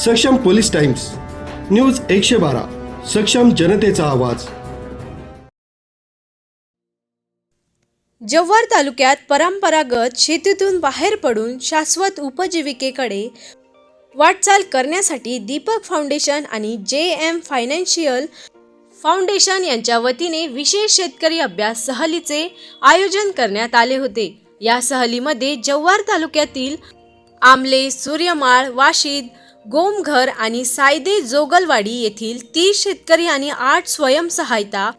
सक्षम police times news एकशे बारा सक्षम जनतेचा आवाज. जव्हार तालुक्यात परंपरागत शेतीतून बाहेर पडून शाश्वत उपजीविकेकडे वाटचाल करण्यासाठी दीपक फाउंडेशन आणि जे एम फायनान्शियल फाउंडेशन यांच्या वतीने विशेष शेतकरी अभ्यास सहलीचे आयोजन करण्यात आले होते. या सहलीमध्ये जव्हार तालुक्यातील आमले सूर्यमाळ वाशीद गोमघर आणि सायदे जोगलवाडी येथील तीस शेतकरी आणि आठ स्वयंसहायता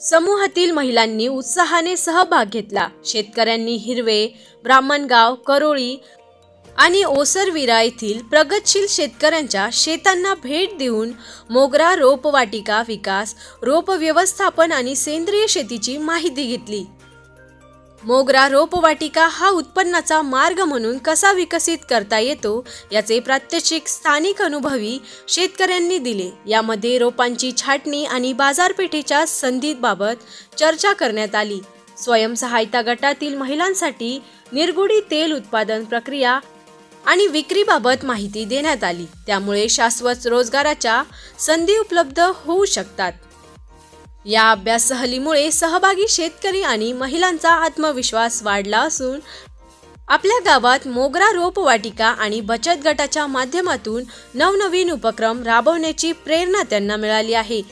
समूहातील महिलांनी उत्साहाने सहभाग घेतला. शेतकऱ्यांनी हिरवे ब्राह्मणगाव करोळी आणि ओसरविरा येथील प्रगतशील शेतकऱ्यांच्या शेतांना भेट देऊन मोगरा रोपवाटिका विकास रोप व्यवस्थापन आणि सेंद्रिय शेतीची माहिती घेतली. मोगरा रोपवाटिका हा उत्पन्नाचा मार्ग म्हणून कसा विकसित करता येतो याचे प्रात्यक्षिक स्थानिक अनुभवी शेतकऱ्यांनी दिले. यामध्ये रोपांची छाटणी आणि बाजारपेठेच्या संधीबाबत चर्चा करण्यात आली. स्वयंसहायता गटातील महिलांसाठी निरगुडी तेल उत्पादन प्रक्रिया आणि विक्रीबाबत माहिती देण्यात आली. त्यामुळे शाश्वत रोजगाराच्या संधी उपलब्ध होऊ शकतात. या अभ्यास सहलीमुळे सहभागी शेतकरी आणि महिलांचा आत्मविश्वास वाढला असून आपल्या गावात मोगरा रोपवाटिका आणि बचत गटाच्या माध्यमातून नवनवीन उपक्रम राबवण्याची प्रेरणा त्यांना मिळाली आहे.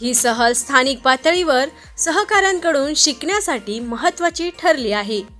ही सहल स्थानिक पातळीवर सहकाऱ्यांकडून शिकण्यासाठी महत्त्वाची ठरली आहे.